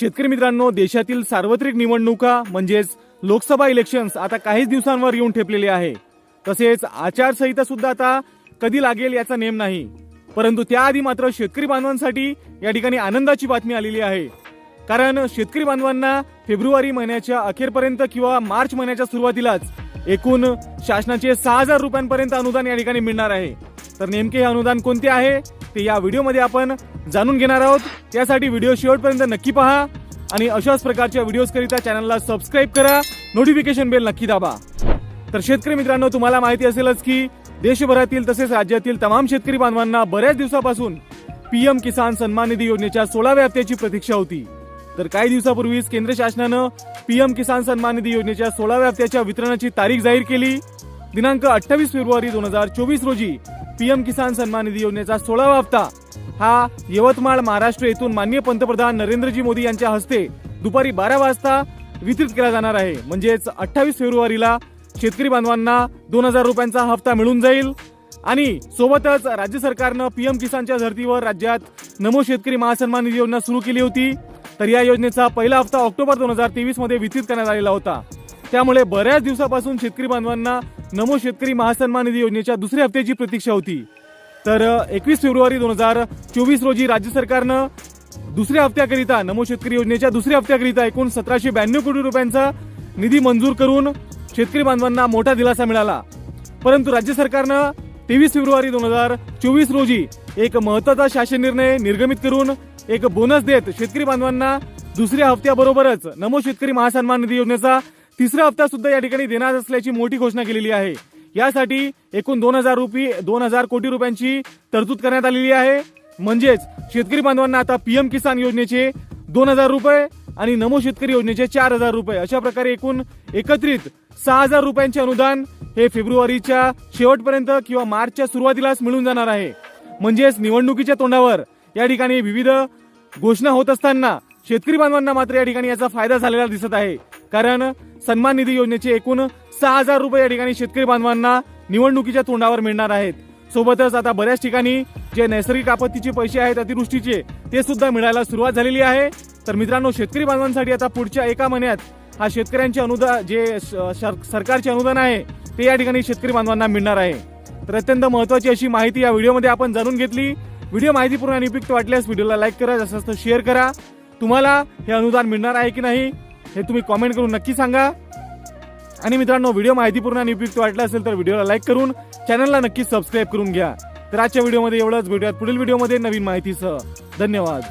शेतकरी मित्रांनो देशातील सार्वत्रिक निवडणुका म्हणजेच लोकसभा इलेक्शन्स आता काहीच दिवसांवर येऊन ठेपलेले आहे. तसेच आचारसंहिता सुद्धा आता कधी लागेल याचा नेम नाही. परंतु त्याआधी मात्र शेतकरी बांधवांसाठी या ठिकाणी आनंदाची बातमी आलेली आहे. कारण शेतकरी बांधवांना फेब्रुवारी महिन्याच्या अखेरपर्यंत किंवा मार्च महिन्याच्या सुरुवातीलाच एकूण शासनाचे सहा हजार रुपयांपर्यंत अनुदान या ठिकाणी मिळणार आहे. तर नेमके हे अनुदान कोणते आहे? ते या व्हिडिओमध्ये आपण जाणून घेणार आहोत. त्यासाठी व्हिडिओ शेवटपर्यंत नक्की पहा आणि अशाच प्रकारच्या व्हिडिओजकरिता चॅनलला सबस्क्राईब करा. नोटिफिकेशन बेल नक्की दाबा. तर शेतकरी मित्रांनो तुम्हाला माहिती असेलच की देशभरातील तसेच राज्यातील तमाम शेतकरी बांधवांना बऱ्याच दिवसापासून पीएम किसान सन्मान निधी योजनेच्या सोळाव्या हप्त्याची प्रतीक्षा होती. तर काही दिवसापूर्वीच केंद्र शासनानं पीएम किसान सन्मान निधी योजनेच्या सोळाव्या हप्त्याच्या वितरणाची तारीख जाहीर केली. दिनांक अठ्ठावीस फेब्रुवारी दोन हजार चोवीस रोजी पीएम किसान सन्मान निधी योजनेचा सोळावा हप्ता. हा यवतमाळ महाराष्ट्र येथून माननीय पंतप्रधान नरेंद्रजी मोदी यांच्या हस्ते दुपारी बारा वाजता वितरित केला जाणार आहे. म्हणजेच अठ्ठावीस फेब्रुवारीला शेतकरी बांधवांना दोन हजार रुपयांचा हप्ता मिळून जाईल. आणि सोबतच राज्य सरकारनं पीएम किसानच्या धर्तीवर राज्यात नमो शेतकरी महासन्मान निधी योजना सुरू केली होती. तर या योजनेचा पहिला हप्ता ऑक्टोबर दोन हजार तेवीसमध्ये वितरित करण्यात आलेला होता. त्यामुळे बऱ्याच दिवसापासून शेतकरी बांधवांना नमो शेतकरी महासन्मान निधी योजनेच्या दुसऱ्या हप्त्याची प्रतीक्षा होती. तर एकवीस फेब्रुवारी दोन हजार चोवीस रोजी राज्य सरकारनं दुसऱ्या हप्त्याकरिता नमो शेतकरी योजनेच्या दुसऱ्या हप्त्याकरिता एकूण सतराशे ब्याण्णव कोटी रुपयांचा निधी मंजूर करून शेतकरी बांधवांना मोठा दिलासा मिळाला. परंतु राज्य सरकारनं तेवीस फेब्रुवारी दोन हजार चोवीस रोजी एक महत्त्वाचा शासन निर्णय निर्गमित करून एक बोनस देत शेतकरी बांधवांना दुसऱ्या हप्त्याबरोबरच नमो शेतकरी महासन्मान निधी योजनेचा तिसरा हप्ता सुद्धा या ठिकाणी देणार असल्याची मोठी घोषणा केलेली आहे. यासाठी एकूण दोन हजार रुपये दोन हजार कोटी रुपयांची तरतूद करण्यात आलेली आहे. म्हणजेच शेतकरी बांधवांना आता पीएम किसान योजनेचे दोन हजार रुपये आणि नमो शेतकरी योजनेचे चार हजार रुपये. अशा प्रकारे एकूण एकत्रित सहा हजार रुपयांचे अनुदान हे फेब्रुवारीच्या शेवटपर्यंत किंवा मार्चच्या सुरुवातीलाच मिळून जाणार आहे. म्हणजेच निवडणुकीच्या तोंडावर या ठिकाणी विविध घोषणा होत असताना शेतकरी बांधवांना मात्र या ठिकाणी याचा फायदा झालेला दिसत आहे. कारण सन्मान निधी योजनेचे एकूण सहा हजार रुपये या ठिकाणी शेतकरी बांधवांना निवडणुकीच्या तोंडावर मिळणार आहेत. सोबतच आता बऱ्याच ठिकाणी जे नैसर्गिक आपत्तीचे पैसे आहेत अतिवृष्टीचे ते सुद्धा मिळायला सुरुवात झालेली आहे. तर मित्रांनो शेतकरी बांधवांसाठी आता पुढच्या एका महिन्यात हा शेतकऱ्यांचे अनुदान जे सरकारचे अनुदान आहे ते या ठिकाणी शेतकरी बांधवांना मिळणार आहे. तर अत्यंत महत्वाची अशी माहिती या व्हिडिओमध्ये आपण जाणून घेतली. व्हिडिओ माहितीपूर्ण आणि उपयुक्त वाटल्यास व्हिडिओला लाईक करा जसं शेअर करा. तुम्हाला हे अनुदान मिळणार आहे की नाही? हे तुम्ही कॉमेंट करून नक्की सांगा. आणि मित्रांनो व्हिडिओ माहितीपूर्ण आणि उपयुक्त वाटला असेल तर व्हिडिओला लाईक करून चॅनलला नक्की सबस्क्राईब करून घ्या. तर आजच्या व्हिडिओमध्ये एवढंच. भेटूयात पुढील व्हिडिओमध्ये नवीन माहितीसह. धन्यवाद.